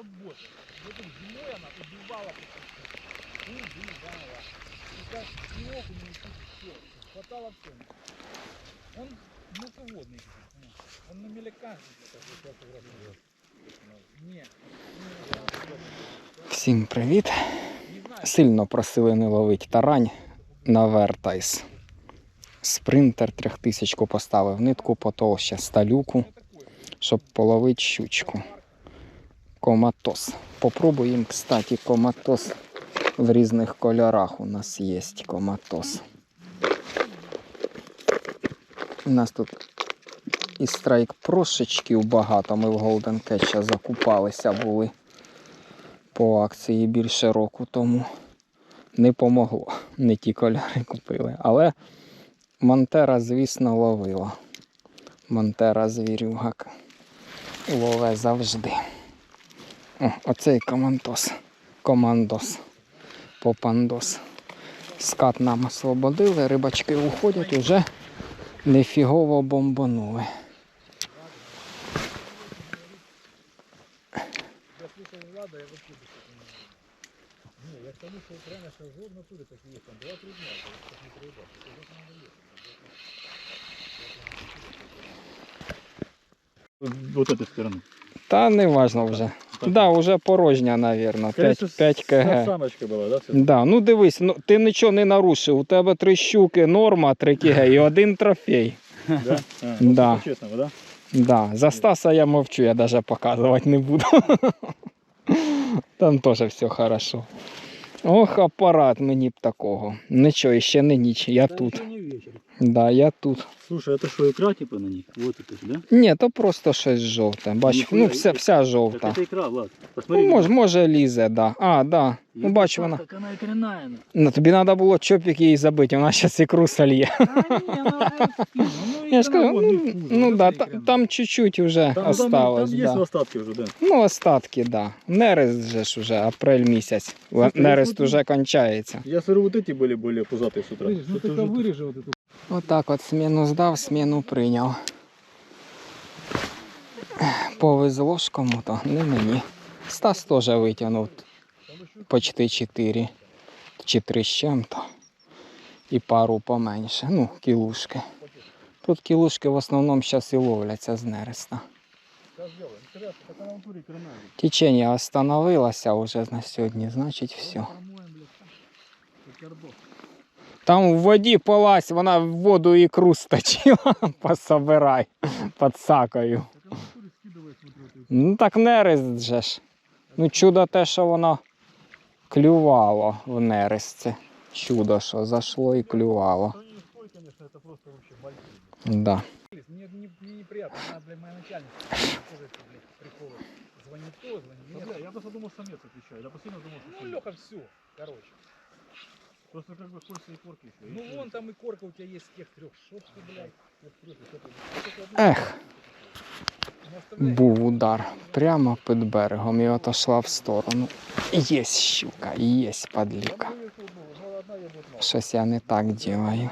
работает. Вот зимой она убивала просто. Убивала. И как и окунь, и все. Хватало все. Он мелководный. Он на меляках. Всім привіт! Сильно просили не ловити тарань на вертайс. Спринтер 3000 поставив нитку потолще сталюку, щоб половити щучку. Коматос. Попробуємо, кстати, коматос в різних кольорах. У нас є коматос. У нас тут і страйк прошечків багато. Ми в Golden Catch закупалися були по акції більше року тому. Не помогло. Не ті кольори купили. Але Монтера, звісно, ловила. Монтера звірюгак. Лове завжди. О, оцей командос. Командос. Попандос. Скат нам освободили, рибачки уходять, уже нефігово бомбанули. Я слушал Влада, я вообще без этого не знаю. Не, я к тому, что вот реально сейчас в натуре такие есть, там два-три дня, то есть как не проебать. Это вот надо ехать. Вот этой стороны. Та не важно вже. Так. Да, вже порожня, навірно. 5, 5 кг. Самочка была, да? всё? Да, ну дивись, ну ти нічого не нарушив. У тебе три щуки, норма, 3 кг і один трофей. Да? А, Да. ну, Честного, да? Да, за Стаса я мовчу, я навіть показувати не буду. Там теж все хорошо. Ох, апарат мені б такого. Нічого, ще не ніч, я Да, тут. ещё не вечер. Да, я тут. Слушай, это что, икра типа на них? Вот это же, да? Ні, то просто щось жовте. Бач, Ніхуя, ну вся, вся Так жовта. это икра, Влад. Посмотри. Ну, може, може лізе, да. А, да. Ну Ебать, бачу вона. Так она икряная. на. Ну, тобі треба було чопік її забити, вона зараз ікру сольє. А, не, она уже в спину. Ну, Я ж икра, кажу, вон, ну, и хуже. ну Вот да, это та- икра. там чуть-чуть вже Там, там, осталось. там есть да. остатки уже, да. Ну, остатки, да. Нерест же ж уже, апрель місяць. Слухай, я Нерест смотрю- уже кончається. Я смотрю, вот эти были более пузатые с утра. Вырежь, ну Это ты уже- вырежи вот эту. Отак от зміну здав, зміну прийняв. Повезло ж кому-то, не мені. Стас теж витягнув почти 4 чи 3 з чим-то. І пару поменше. Ну, кілушки. Тут кілушки в основному зараз і ловляться з нереста. Течення остановилося вже на сьогодні, значить все. Промоем, блядь, как кардос. Там в воді полазь, вона в воду ікру сточила, пособирай під сакою. Так она в натуре скидывает, смотрю, вот эту. Ну так нерест же ж. Ну чудо те, що воно клювало в нересті. Чудо, що зайшло і клювало. Ну, не спой, конечно, это просто вообще мальчик. Да. Мне, мне, мне неприятно, она, блядь, моя начальница. Тоже эти, блядь, приколы. Звонит то, звонит Да, нет. бля, я просто думал, самец отвечает. Я последний думал, что Ну, самец. Леха, все, короче. Просто как бы хочется и корки еще. Ну, вон там и корка у тебя есть с тех трех. Шо ж ты, блядь? Вот трех, и что-то. Вот это одно. Ех, Не оставляй. був удар прямо під берегом і отошла в сторону. Є щука, є подліка. Там две тут было, ну, одна я бы знал. Щось я не так ділаю.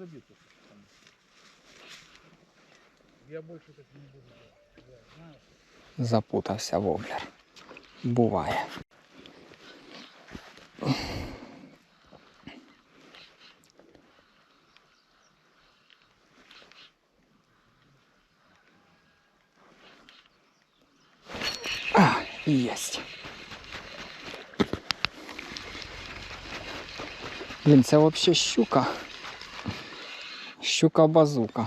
обид. слушай, там. Я больше так не буду делать. Я знаю, Запутався воблер. Буває. А, єсть. Блін, це взагалі щука. Щука-базука.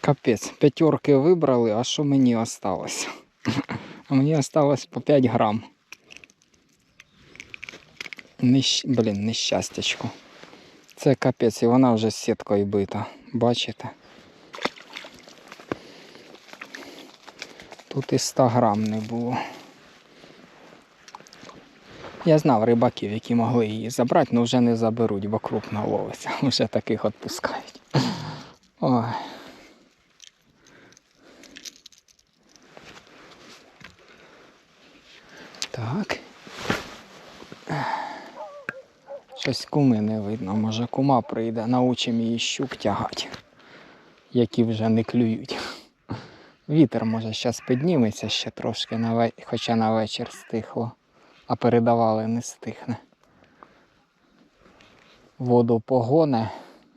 Капець, п'ятерки вибрали, а що мені осталось? А мені осталось по 5 грам. Нещ... Блін, нещастячко. Це капець, і вона вже з сіткою бита. Бачите? Тут і 100 грам не було. Я знав рибаків, які могли її забрати, але вже не заберуть, бо крупна ловиться. Вже таких відпускають. Ой. Так. Щось куми не видно, може кума прийде, научимо її щук тягати, які вже не клюють. Вітер може зараз підніметься ще трошки, хоча на вечір стихло а передавали не стихне. Воду погоне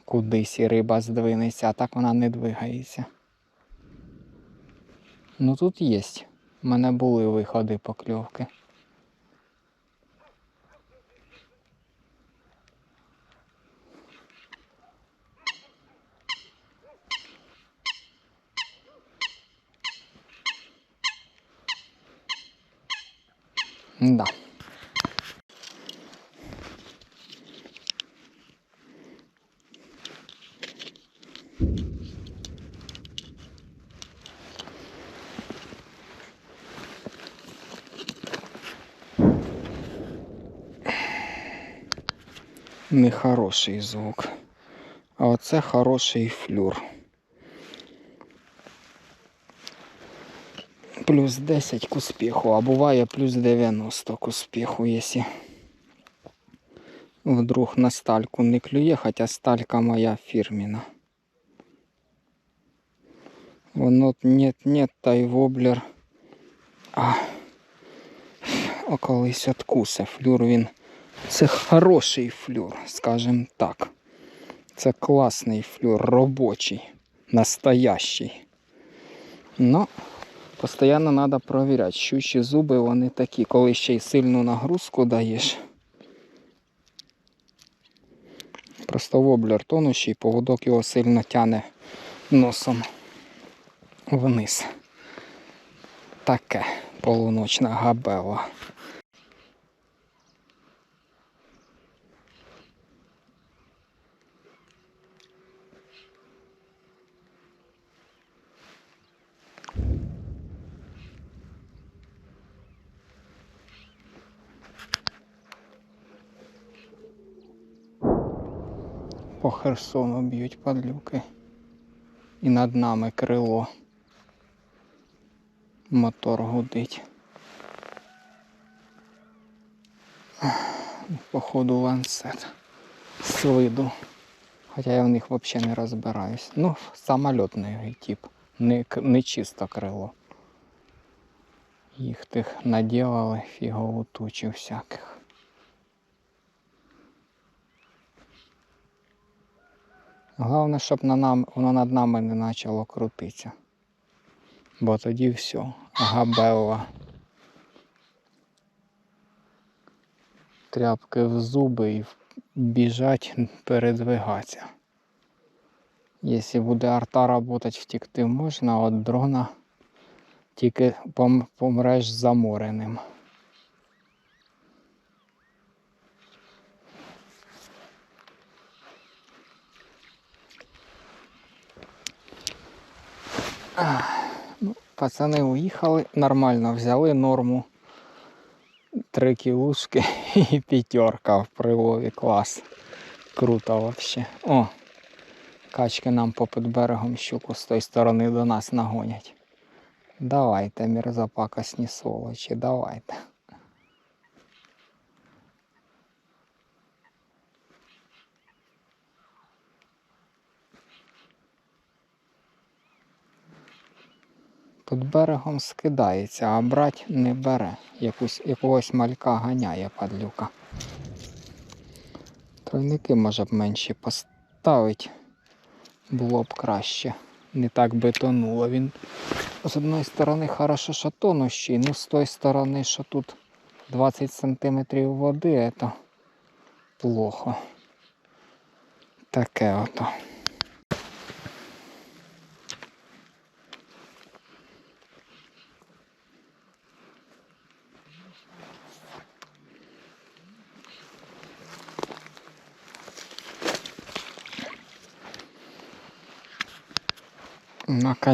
кудись і риба здвинеться, а так вона не двигається. Ну тут є. У мене були виходи покльовки. Да. Нехороший звук. А оце хороший флюр. Плюс 10 к успеху, а буває плюс 90 к успеху, якщо вдруг на стальку не клює, хоча сталька моя фірміна. Воно нет-нет, та й воблер. А, а колись откусе. Флюр він. Це хороший флюр, скажем так. Це класний флюр, робочий, настоящий. Но постійно треба провіряти. Щучі зуби вони такі, коли ще й сильну нагрузку даєш. Просто воблер тонущий, поводок його сильно тяне носом вниз. Таке полуночна габела. По Херсону б'ють падлюки. І над нами крило. Мотор гудить. Походу ланцет. З виду. Хоча я в них взагалі не розбираюсь. Ну, самольотний тип. Не, не чисто крило. Їх тих наділали фігову тучу всяких. Головне, щоб на нам, воно над нами не почало крутитися. Бо тоді все, габелла. Тряпки в зуби і біжать, передвигатися. Якщо буде арта працювати, втікти можна, от дрона тільки пом- помреш замореним. Пацани уїхали, нормально взяли норму. Три кілушки і п'ятерка в прилові. Клас. Круто вообще. О! Качки нам попід берегом щуку з тої сторони до нас нагонять. Давайте, мерзопакосні сволочі, давайте. Під берегом скидається, а брать не бере. Якусь, якогось малька ганяє падлюка. Тройники може б менші поставити. Було б краще. Не так би тонуло. Він з одної сторони хорошо, що тонущий, ну з тої сторони, що тут 20 сантиметрів води, це плохо. Таке ото.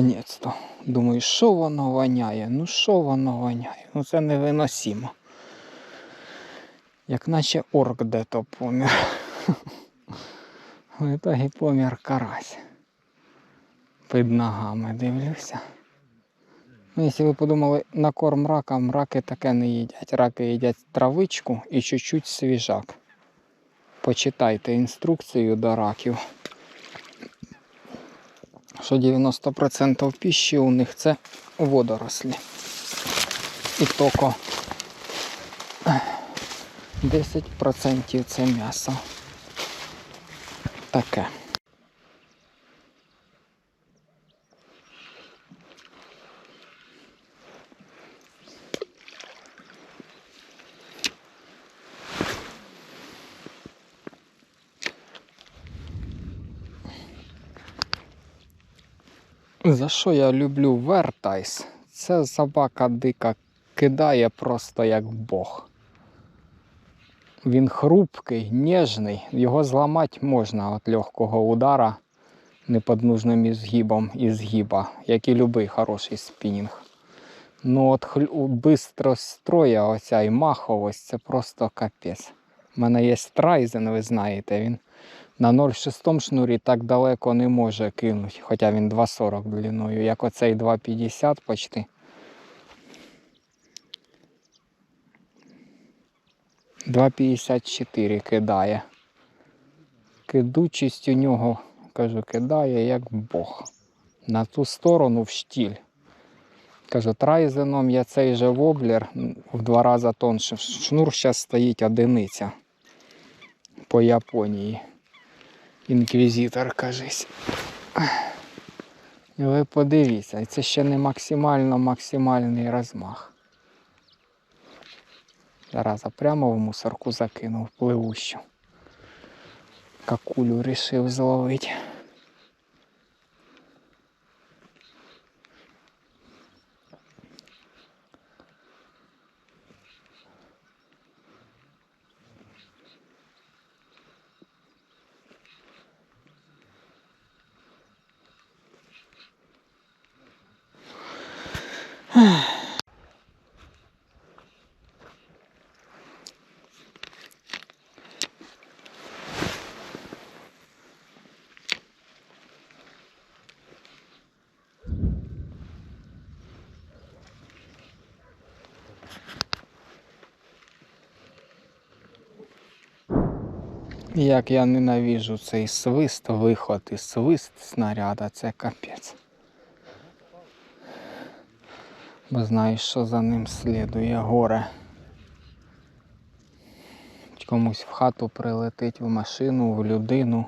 Наконець-то. Думаю, що воно воняє? Ну що воно воняє? Ну це невиносимо. Як наче орк де-то помер. В итоге помер карась. Під ногами дивлюся. Ну, якщо ви подумали на корм ракам, раки таке не їдять. Раки їдять травичку і чуть-чуть свіжак. Почитайте інструкцію до раків. Що 90% піші у них це водорослі. І токо 10% це м'ясо. Таке. За що я люблю Вертайс? Це собака дика кидає просто як Бог. Він хрупкий, ніжний, його зламати можна від легкого удара неподнужним ізгибом ізгиба, як і будь-який хороший спінінг. Ну от у- бистростроя, оця і маховость, це просто капець. У мене є страйзен, ви знаєте, він на 0,6 шнурі так далеко не може кинути, хоча він 2,40 длиною, як оцей 2,50 почти. Два кидає. Кидучість у нього, кажу, кидає як Бог. На ту сторону в штіль. Кажу, трайзеном я цей же воблер в два рази тонше. Шнур зараз стоїть одиниця по Японії. Інквізитор, кажись. Ви подивіться, це ще не максимально максимальний розмах. Зараз прямо в мусорку закинув пливущу. Какулю рішив зловити. Як я ненавіжу цей свист, виход і свист снаряда, це капець. Бо знаєш, що за ним слідує горе. Комусь в хату прилетить, в машину, в людину.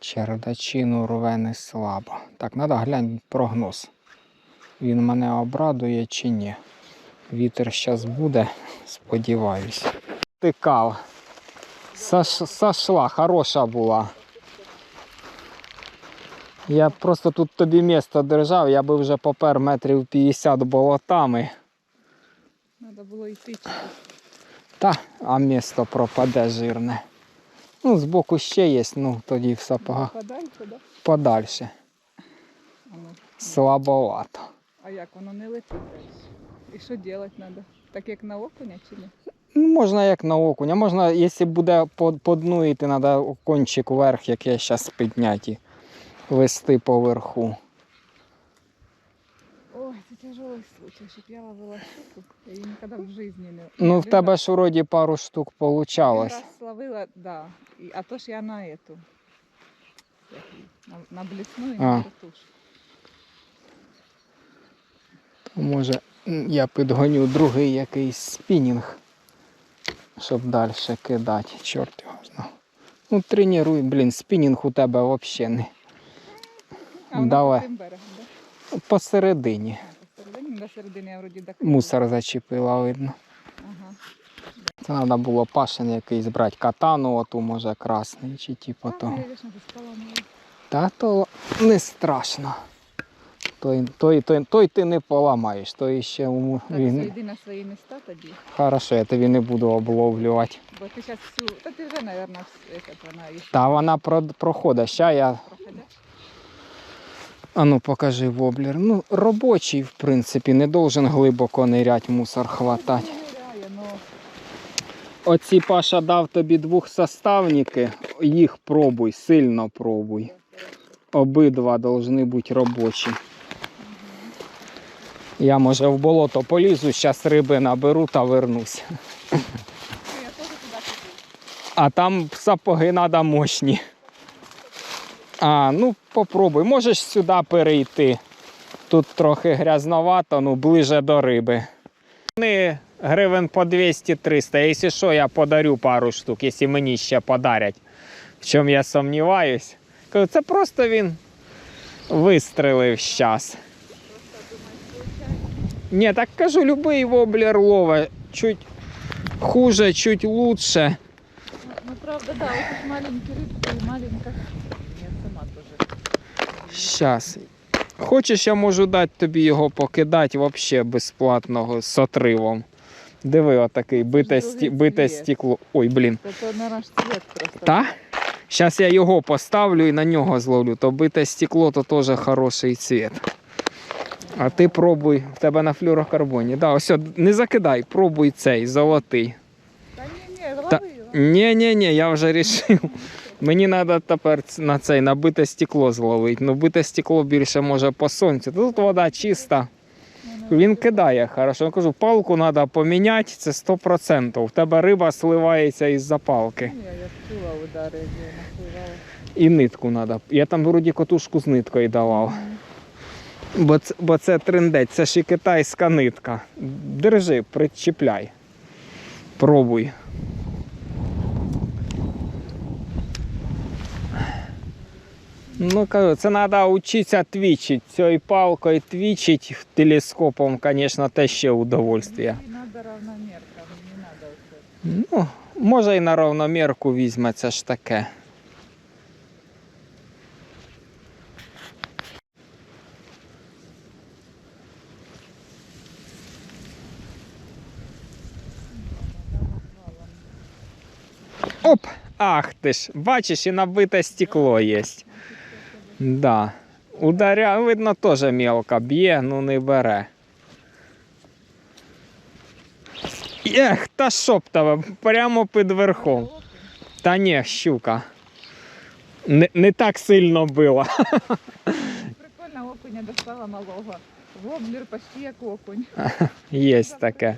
Чердачину рве не слабо. Так, треба глянь прогноз. Він мене обрадує чи ні. Вітер зараз буде, сподіваюсь. Тикав. Саш, хороша була. Я просто тут тобі місто держав, я би вже попер метрів 50 болотами. Треба було йти. Та, а місто пропаде жирне. Ну, збоку ще є, ну тоді в сапогах Подальше, да? подальше. Воно. Слабовато. А як воно не летить? І що робити треба? Так як на окуня чи ні? Ну, можна як на окуня, можна, якщо буде по, по дну йти, треба кончик вверх, як я зараз підняті, вести поверху. Ой, це тяжелий случай, щоб я ловила щуку. Я її ніколи в житті не Ну, в тебе ж вроді пару штук получалось. раз ловила, да. І, а то ж я на эту. як її, На, на блесну і А. на катушку. То може м, я підгоню другий якийсь спінінг, щоб далі кидати. Чорт його знав. Ну, тренуй, блін, спінінг у тебе взагалі не. А вона Давай. берегам, да? Посередині. А, Посередині, я вроді до Мусор зачепила, видно. Ага. Це треба було пашин якийсь брати катану, оту може красний чи типу А, того. спала мою. Та то не страшно. Той, той, той, той ти не поламаєш, той ще у- Так, він. йди на свої міста тоді. Хорошо, я тобі не буду обловлювати. Бо ти зараз всю. Та ти вже, мабуть, вона Та вона про, проходить. Ща я. проходиш. А ну покажи воблер. Ну, робочий, в принципі, не должен глибоко нирять, мусор хватати. Оці Паша дав тобі двох составники, їх пробуй, сильно пробуй. обидва повинні бути робочі. Я може в болото полізу, зараз риби наберу та вернусь. Ну. А там сапоги треба мощні. А, ну попробуй. Можеш сюди перейти. Тут трохи грязновато, ну ближе до риби. Вони гривень по 200-300. Якщо що, я подарю пару штук, якщо мені ще подарять. В чому я сумніваюсь. Це просто він вистрелив щас. Ні, так кажу, любий воблер лове. Чуть хуже, чуть лучше. Ну, правда, да, вот тут маленькие рыбки и маленькая. Я сама тоже. Щас. Хочеш, я можу дати тобі його покидати взагалі безплатного з отривом. Диви, отакий бите, сті... бите стекло. Ой, блін. Это на наш цвет просто. Та? Зараз я його поставлю і на нього зловлю. То бите стекло то теж хороший цвіт. А ти пробуй, в тебе на флюрокарбоні. Да, ось, не закидай, пробуй цей золотий. Да не, не, Та-. Ні, ні, ні, я вже рішив. Мені треба тепер на цей на бите стекло зловити. Ну, бите стекло більше може по сонцю. Тут вода чиста. Він кидає хорошо. Я кажу, палку треба поміняти, це 100%. В тебе риба сливається із-за палки. І нитку треба. Я там вроді котушку з ниткою давав. Бо це, бо це трендець, це ж і китайська нитка. Держи, причіпляй. Пробуй. Ну, кажу, це треба вчитися твічити. Цією палкою твічити телескопом, звісно, те ще удовольствие. И надо равномерно, не вот Ну, може і на равномірку візьме, це ж таке. Оп! Ах ти ж, бачиш, і набите стекло є. Да. Ударя, видно, теж мелко б'є, ну не бере. Ех, та щоб тебе, прямо під верхом. Та ні, щука. Не, не так сильно била. Прикольно, окуня достала малого. Воблер почти як окунь. Є таке.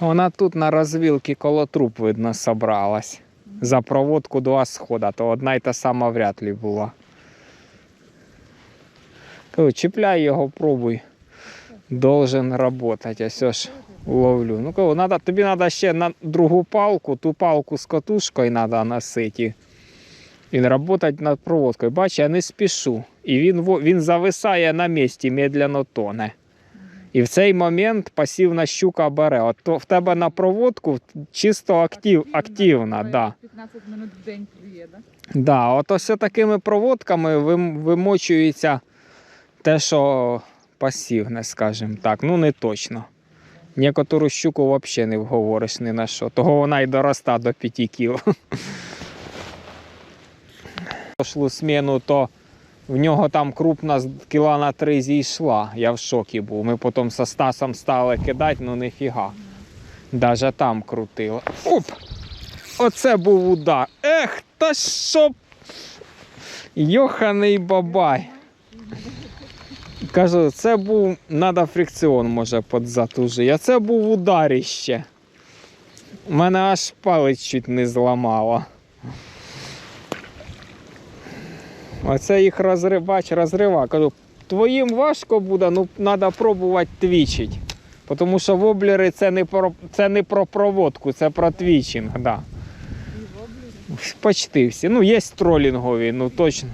Вона тут на розвілці коло труп, видно, собралась. За проводку два схода, то одна й та сама вряд ли була. Чіпляй його, пробуй. Должен работать, ось ж ловлю. Ну кажу, надо, тобі треба ще на другу палку, ту палку з катушкою треба носити. І працювати над проводкою. Бач, я не спішу. І він, він зависає на місці, медленно тоне. І в цей момент пасівна щука бере. От то в тебе на проводку чисто актив, активна. Да. 15 минут в день клює, да? Да, от ось такими проводками вимочується те, що пасівне, скажімо так. Ну, не точно. Некотору щуку взагалі не вговориш ні на що. Того вона й дороста до 5 кіл. Прошлу сміну, то в нього там крупна кіла на 3 зійшла. Я в шокі був. Ми потім со Стасом стали кидати, ну ніфіга. Даже там крутило. Оп! Оце був удар. Ех, та що? Йоханий бабай. Кажу, це був, треба фрикціон може подзатужити. А це був ударище. Мене аж палець чуть не зламало. Оце їх розрив, бач, розрива. Кажу, твоїм важко буде, ну треба пробувати твічить. Тому що воблери це не про, це не про проводку, це про твічинг. Да. Почти всі. Ну, є тролінгові, ну точно.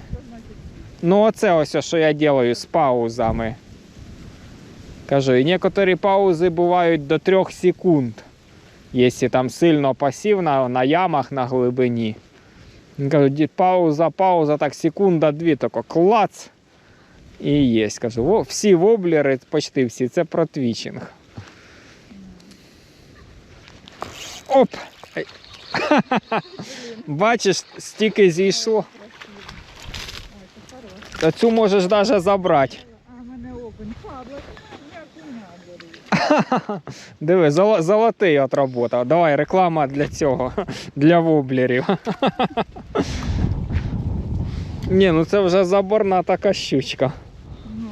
Ну, оце ось, що я роблю з паузами. Кажу, і некоторі паузи бувають до 3 секунд. Якщо там сильно пасивно, на ямах на глибині. Кажу, пауза, пауза, так секунда-дві, тако клац. І є. Кажу, «Во, всі воблери, почти всі, це про твічинг. Оп! Бачиш, стільки зійшло. Та цю можеш навіть забрати. А, мене окунь. Пабло, я. Диви, золо- золотий отработав. Давай реклама для цього, для воблерів. Ні, ну це вже заборна така щучка. Ну.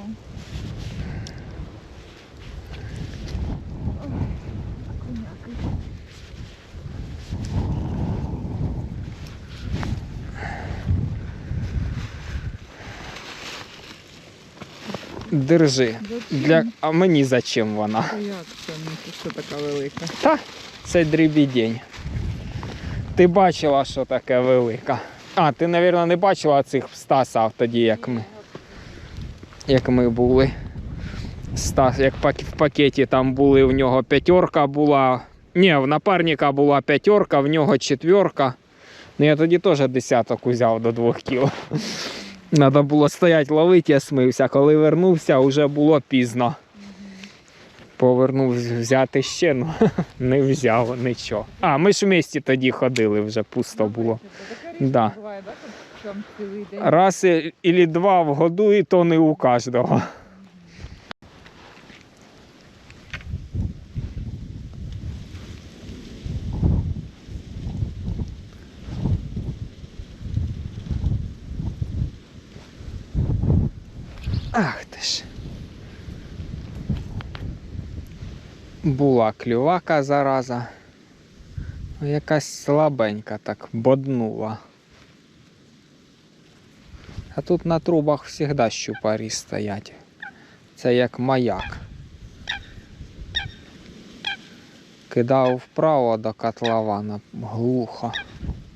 Держи. Зачем? Для... А мені зачем вона? А як це? Ну, це що така велика? Та, це дрібідень. Ти бачила, що таке велика. А, ти, мабуть, не бачила цих Стаса тоді, як ми. Як ми були. Стас, як в пакеті там були, в нього п'ятерка була. Ні, в напарника була п'ятерка, в нього четверка. Ну я тоді теж десяток узяв до двох кіл. Треба було стояти ловити, я смився. Коли вернувся, вже було пізно. Повернув взяти ще, ну не взяв нічого. А, ми ж в місті тоді ходили, вже пусто було. Да. Буває, да, там цілий день. Раз і- два в году, і то не у кожного. Ах ти ж. Була клювака зараза. Якась слабенька так боднула. А тут на трубах завжди щупарі стоять. Це як маяк. Кидав вправо до котлована глухо.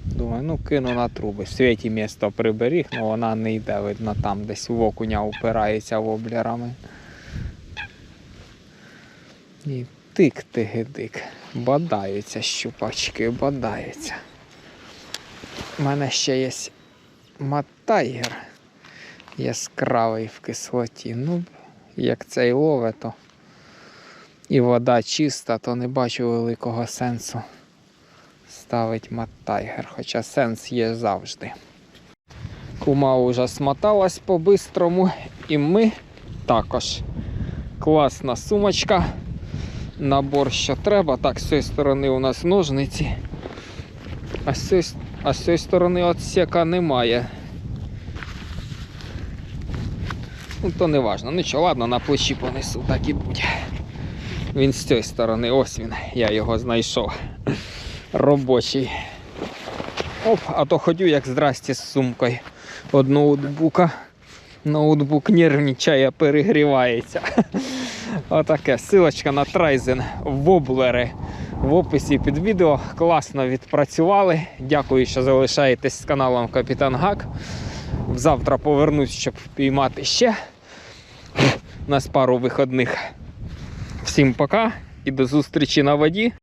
Думаю, ну кину на труби. Світі місто приберіг, але вона не йде, видно, там десь в окуня упирається воблерами. І тик тигидик. Бадаються щупачки, бадаються. У мене ще є Матайгер яскравий в кислоті. Ну, як цей лове, то і вода чиста, то не бачу великого сенсу ставить Матайгер, хоча сенс є завжди. Кума вже смоталась по-бистрому, і ми також. Класна сумочка. Набор, що треба. Так, з цієї сторони у нас ножниці. А з цієї сторони отсека немає. Ну, то не важно. Нічого, ладно, на плечі понесу, так і буде. Він з цієї сторони, ось він, я його знайшов. Робочий. Оп, а то ходю як здрасті з сумкою. Од ноутбука. Ноутбук нервничає, перегрівається. Отаке. Силочка на Трайзен воблери в описі під відео. Класно відпрацювали. Дякую, що залишаєтесь з каналом Капітан Гак. Завтра повернусь, щоб впіймати ще. У нас пару виходних. Всім пока і до зустрічі на воді.